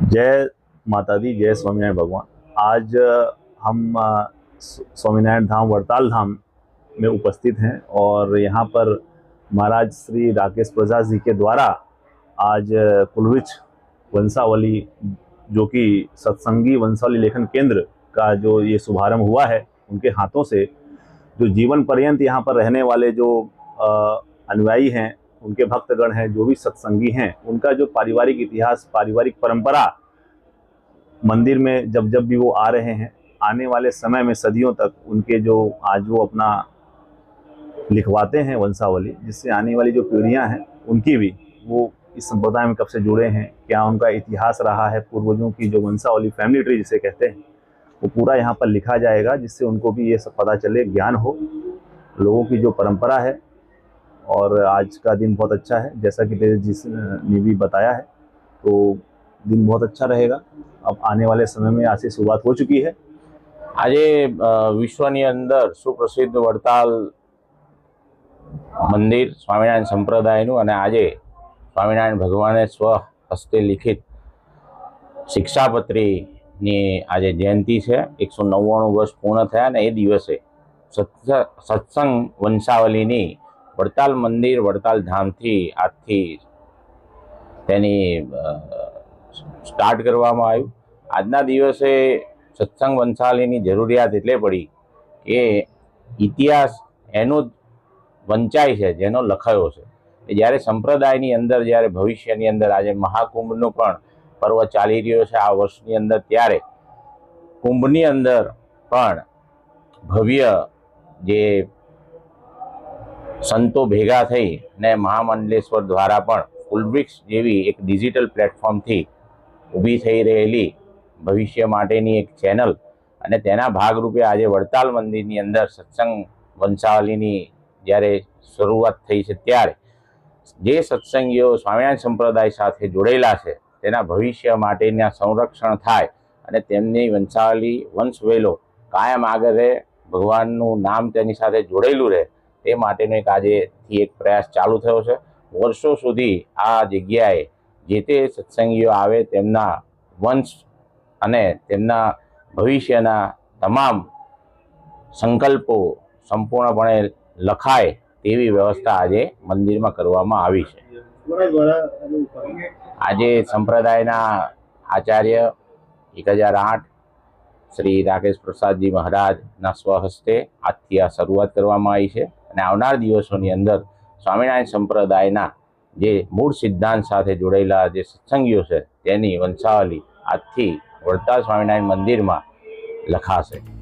जय माता दी, जय स्वामीनारायण भगवान। आज हम स्वामीनारायण धाम, वड़ताल धाम में उपस्थित हैं और यहाँ पर महाराज श्री राकेश प्रसाद जी के द्वारा आज कुलवृक्ष वंशावली, जो कि सत्संगी वंशावली लेखन केंद्र का जो ये शुभारंभ हुआ है, उनके हाथों से जो जीवन पर्यंत यहाँ पर रहने वाले जो अनुयायी हैं उनके भक्तगण हैं, जो भी सत्संगी हैं, उनका जो पारिवारिक इतिहास, पारिवारिक परंपरा मंदिर में जब जब भी वो आ रहे हैं, आने वाले समय में सदियों तक उनके जो आज वो अपना लिखवाते हैं वंशावली, जिससे आने वाली जो पीढ़ियाँ हैं, उनकी भी वो इस संप्रदाय में कब से जुड़े हैं, क्या उनका इतिहास रहा है, पूर्वजों की जो वंशावली फैमिली ट्री जिसे कहते हैं, वो पूरा यहाँ पर लिखा जाएगा, जिससे उनको भी ये सब पता चले, ज्ञान हो, लोगों की जो परंपरा है और आज का दिन बहुत अच्छा है जैसा कि तेज जी ने भी बताया है तो दिन बहुत अच्छा रहेगा अब आने वाले समय में आज से शुरुआत हो चुकी है આજે અ, વિશ્વની અંદર સુપ્રસિદ્ધ વડતાલ મંદિર સ્વામિનારાયણ સંપ્રદાયનું અને આજે સ્વામિનારાયણ ભગવાને સ્વ હસ્તે લિખિત શિક્ષાપત્રીની આજે જયંતિ છે એકસો નવ્વાણું વર્ષ પૂર્ણ થયા અને એ દિવસે સત્સ- સત્સંગ વંશાવલીની વડતાલ મંદિર, વડતાલ ધામથી આજથી તેની સ્ટાર્ટ કરવામાં આવ્યું. આજના દિવસે સત્સંગ વંશાલીની જરૂરિયાત એટલે પડી કે ઇતિહાસ એનો જ વંચાય છે, જેનો લખાયો છે. જ્યારે સંપ્રદાયની અંદર, જ્યારે ભવિષ્યની અંદર, આજે મહાકુંભનો પણ પર્વ ચાલી રહ્યો છે આ વર્ષની અંદર, ત્યારે કુંભની અંદર પણ ભવ્ય જે સંતો ભેગા થઈ ને મહામંડલેશ્વર દ્વારા પણ ફૂલબ્રિક્સ જેવી એક ડિજિટલ પ્લેટફોર્મથી ઊભી થઈ રહેલી ભવિષ્ય માટેની એક ચેનલ અને તેના ભાગરૂપે આજે વડતાલ મંદિરની અંદર સત્સંગ વંશાવલીની જ્યારે શરૂઆત થઈ છે ત્યારે જે સત્સંગીઓ સ્વામિનારાયણ સંપ્રદાય સાથે જોડેલા છે, તેના ભવિષ્ય માટેના સંરક્ષણ થાય અને તેમની વંશાવલી વંશવેલો કાયમ આગળ રહે, ભગવાનનું નામ તેની સાથે જોડેલું રહે તે માટેનો એક આજેથી એક પ્રયાસ ચાલુ થયો છે. વર્ષો સુધી આ જગ્યાએ જે તે સત્સંગીઓ આવે તેમના વંશ અને તેમના ભવિષ્યના તમામ સંકલ્પો સંપૂર્ણપણે લખાય તેવી વ્યવસ્થા આજે મંદિરમાં કરવામાં આવી છે. આજે સંપ્રદાયના આચાર્ય એક હજાર આઠ શ્રી રાકેશ પ્રસાદજી મહારાજના સ્વહસ્તે આજથી આ શરૂઆત કરવામાં આવી છે અને આવનાર દિવસોની અંદર સ્વામિનારાયણ સંપ્રદાયના જે મૂળ સિદ્ધાંત સાથે જોડાયેલા જે સત્સંગીઓ છે તેની વંશાવલી આજથી વડતાલ સ્વામિનારાયણ મંદિરમાં લખાશે.